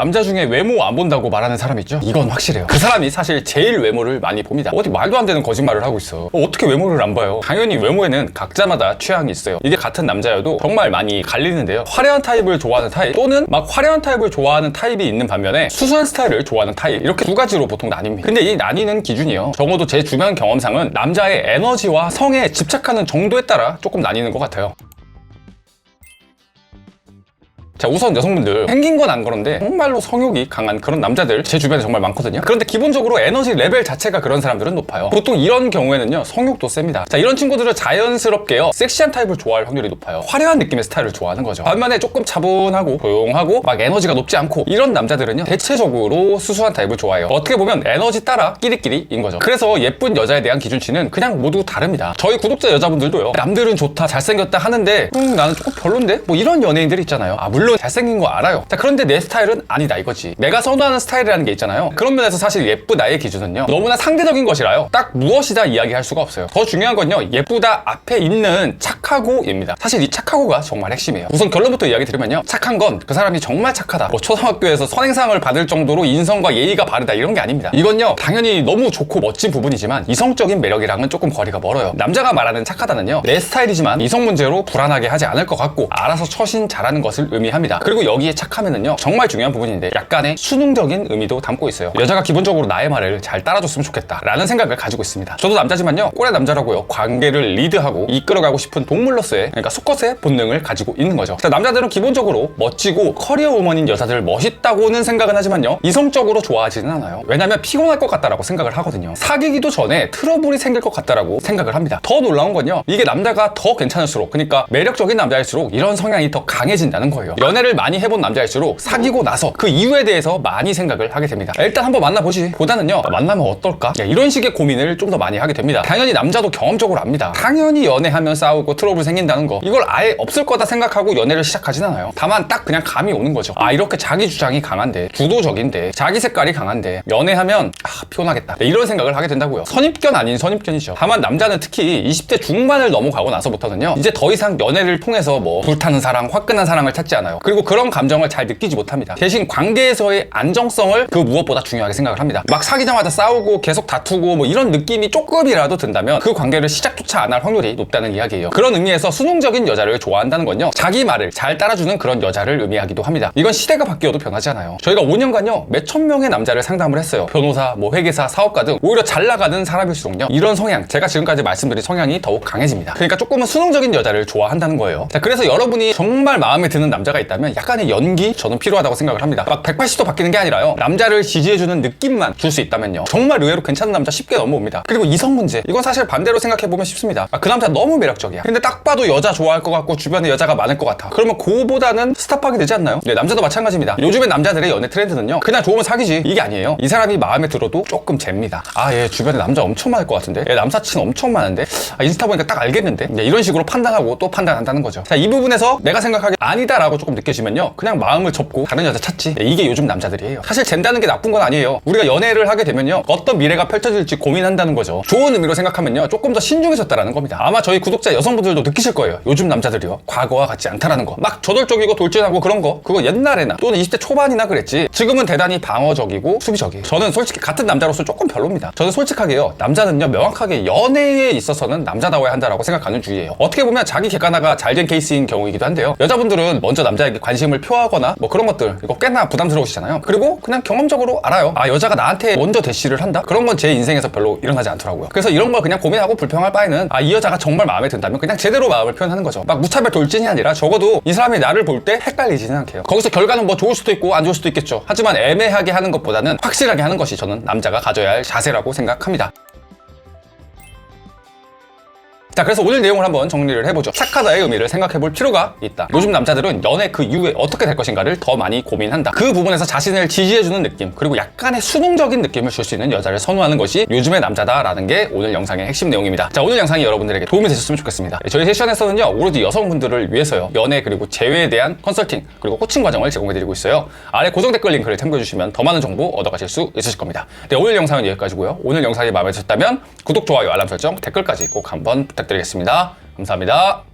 남자 중에 외모 안 본다고 말하는 사람 있죠? 이건 확실해요. 그 사람이 사실 제일 외모를 많이 봅니다. 어디 말도 안 되는 거짓말을 하고 있어. 어, 떻게 외모를 안 봐요? 당연히 외모에는 각자마다 취향이 있어요. 이게 같은 남자여도 정말 많이 갈리는데요. 화려한 타입을 좋아하는 타입 또는 막 화려한 타입을 좋아하는 타입이 있는 반면에 수수한 스타일을 좋아하는 타입 이렇게 두 가지로 보통 나뉩니다. 근데 이 나뉘는 기준이요. 적어도 제 주변 경험상은 남자의 에너지와 성에 집착하는 정도에 따라 조금 나뉘는 것 같아요. 자 우선 여성분들 생긴 건 안 그런데 정말로 성욕이 강한 그런 남자들 제 주변에 정말 많거든요. 그런데 기본적으로 에너지 레벨 자체가 그런 사람들은 높아요. 보통 이런 경우에는요 성욕도 셉니다. 자 이런 친구들은 자연스럽게요 섹시한 타입을 좋아할 확률이 높아요. 화려한 느낌의 스타일을 좋아하는 거죠. 반면에 조금 차분하고 조용하고 막 에너지가 높지 않고 이런 남자들은요 대체적으로 수수한 타입을 좋아해요. 어떻게 보면 에너지 따라 끼리끼리인 거죠. 그래서 예쁜 여자에 대한 기준치는 그냥 모두 다릅니다. 저희 구독자 여자분들도요 남들은 좋다 잘생겼다 하는데 음 나는 조금 별론데? 뭐 이런 연예인들 있잖아요. 아 물론 잘생긴 거 알아요. 자 그런데 내 스타일은 아니다 이거지. 내가 선호하는 스타일이라는 게 있잖아요. 그런 면에서 사실 예쁘다의 기준은요. 너무나 상대적인 것이라요. 딱 무엇이다 이야기할 수가 없어요. 더 중요한 건요 예쁘다 앞에 있는 착하고입니다. 사실 이 착하고가 정말 핵심이에요. 우선 결론부터 이야기 드리면요. 착한 건 그 사람이 정말 착하다. 뭐 초등학교에서 선행상을 받을 정도로 인성과 예의가 바르다 이런 게 아닙니다. 이건요 당연히 너무 좋고 멋진 부분이지만 이성적인 매력이랑은 조금 거리가 멀어요. 남자가 말하는 착하다는요 내 스타일이지만 이성 문제로 불안하게 하지 않을 것 같고 알아서 처신 잘하는 것을 의미합니다 그리고 여기에 착하면은요 정말 중요한 부분인데 약간의 수능적인 의미도 담고 있어요. 여자가 기본적으로 나의 말을 잘 따라줬으면 좋겠다 라는 생각을 가지고 있습니다. 저도 남자지만요 꼴의 남자라고요. 관계를 리드하고 이끌어가고 싶은 동물로서의 그러니까 수컷의 본능을 가지고 있는 거죠. 자, 남자들은 기본적으로 멋지고 커리어 우먼인 여자들을 멋있다고는 생각은 하지만요 이성적으로 좋아하지는 않아요. 왜냐면 피곤할 것 같다라고 생각을 하거든요. 사귀기도 전에 트러블이 생길 것 같다라고 생각을 합니다. 더 놀라운 건요 이게 남자가 더 괜찮을수록 그러니까 매력적인 남자일수록 이런 성향이 더 강해진다는 거예요 연애를 많이 해본 남자일수록 사귀고 나서 그 이유에 대해서 많이 생각을 하게 됩니다. 일단 한번 만나보지 보다는요 만나면 어떨까? 야, 이런 식의 고민을 좀 더 많이 하게 됩니다. 당연히 남자도 경험적으로 압니다. 당연히 연애하면 싸우고 트러블 생긴다는 거. 이걸 아예 없을 거다 생각하고 연애를 시작하진 않아요. 다만 딱 그냥 감이 오는 거죠. 아 이렇게 자기 주장이 강한데 주도적인데 자기 색깔이 강한데 연애하면 아 피곤하겠다. 네, 이런 생각을 하게 된다고요. 선입견 아닌 선입견이죠. 다만 남자는 특히 20대 중반을 넘어가고 나서부터는요 이제 더 이상 연애를 통해서 뭐 불타는 사랑 화끈한 사랑을 찾지 않아요 그리고 그런 감정을 잘 느끼지 못합니다. 대신 관계에서의 안정성을 그 무엇보다 중요하게 생각을 합니다. 막 사귀자마자 싸우고 계속 다투고 뭐 이런 느낌이 조금이라도 든다면 그 관계를 시작조차 안 할 확률이 높다는 이야기예요. 그런 의미에서 수능적인 여자를 좋아한다는 건요. 자기 말을 잘 따라주는 그런 여자를 의미하기도 합니다. 이건 시대가 바뀌어도 변하지 않아요. 저희가 5년간요 몇 천 명의 남자를 상담을 했어요. 변호사 뭐 회계사 사업가 등 오히려 잘 나가는 사람일수록요. 이런 성향 제가 지금까지 말씀드린 성향이 더욱 강해집니다. 그러니까 조금은 수능적인 여자를 좋아한다는 거예요. 자 그래서 여러분이 정말 마음에 드는 남자가 있다면 약간의 연기 저는 필요하다고 생각을 합니다. 막 180도 바뀌는 게 아니라요. 남자를 지지해주는 느낌만 줄 수 있다면요. 정말 의외로 괜찮은 남자 쉽게 넘어옵니다. 그리고 이성 문제. 이건 사실 반대로 생각해보면 쉽습니다. 아, 그 남자 너무 매력적이야. 근데 딱 봐도 여자 좋아할 것 같고 주변에 여자가 많을 것 같아. 그러면 그보다는 스탑하게 되지 않나요? 네 남자도 마찬가지입니다. 요즘에 남자들의 연애 트렌드는요 그냥 좋으면 사귀지. 이게 아니에요. 이 사람이 마음에 들어도 조금 잽니다. 아 얘 주변에 남자 엄청 많을 것 같은데? 얘 남사친 엄청 많은데? 아, 인스타 보니까 딱 알겠는데? 네, 이런 식으로 판단하고 또 판단한다는 거죠. 자 이 부분에서 내가 생각하기 아니다라고 조금 느껴지면요. 그냥 마음을 접고 다른 여자 찾지. 네, 이게 요즘 남자들이에요. 사실 잰다는 게 나쁜 건 아니에요. 우리가 연애를 하게 되면요. 어떤 미래가 펼쳐질지 고민한다는 거죠. 좋은 의미로 생각하면요. 조금 더 신중해졌다라는 겁니다. 아마 저희 구독자 여성분들도 느끼실 거예요. 요즘 남자들이요. 과거와 같지 않다라는 거 막 저돌적이고 돌진하고 그런 거. 그거 옛날에나 또는 20대 초반이나 그랬지. 지금은 대단히 방어적이고 수비적이에요. 저는 솔직히 같은 남자로서 조금 별로입니다. 저는 솔직하게요. 남자는요 명확하게 연애에 있어서는 남자다워야 한다라고 생각하는 주의예요. 어떻게 보면 자기 객관화가 잘 된 케이스인 경우이기도 한데요. 여자분들은 먼저 남자 에게 관심을 표하거나 뭐 그런 것들 이거 꽤나 부담스러우시잖아요. 그리고 그냥 경험적으로 알아요. 아 여자가 나한테 먼저 대시를 한다? 그런 건 제 인생에서 별로 일어나지 않더라고요. 그래서 이런 걸 그냥 고민하고 불평할 바에는 아 이 여자가 정말 마음에 든다면 그냥 제대로 마음을 표현하는 거죠. 막 무차별 돌진이 아니라 적어도 이 사람이 나를 볼 때 헷갈리지는 않게요. 거기서 결과는 뭐 좋을 수도 있고 안 좋을 수도 있겠죠. 하지만 애매하게 하는 것보다는 확실하게 하는 것이 저는 남자가 가져야 할 자세라고 생각합니다 자 그래서 오늘 내용을 한번 정리를 해보죠. 착하다의 의미를 생각해볼 필요가 있다. 요즘 남자들은 연애 그 이후에 어떻게 될 것인가를 더 많이 고민한다. 그 부분에서 자신을 지지해주는 느낌 그리고 약간의 수능적인 느낌을 줄 수 있는 여자를 선호하는 것이 요즘의 남자다라는 게 오늘 영상의 핵심 내용입니다. 자 오늘 영상이 여러분들에게 도움이 되셨으면 좋겠습니다. 네, 저희 세션에서는요 오로지 여성분들을 위해서요 연애 그리고 재회에 대한 컨설팅 그리고 코칭 과정을 제공해드리고 있어요. 아래 고정 댓글 링크를 참고해주시면 더 많은 정보 얻어가실 수 있으실 겁니다. 네 오늘 영상은 여기까지고요. 오늘 영상이 마음에 드셨다면 구독, 좋아요, 알람 설정, 댓글까지 꼭 한번 부탁드리겠습니다. 감사합니다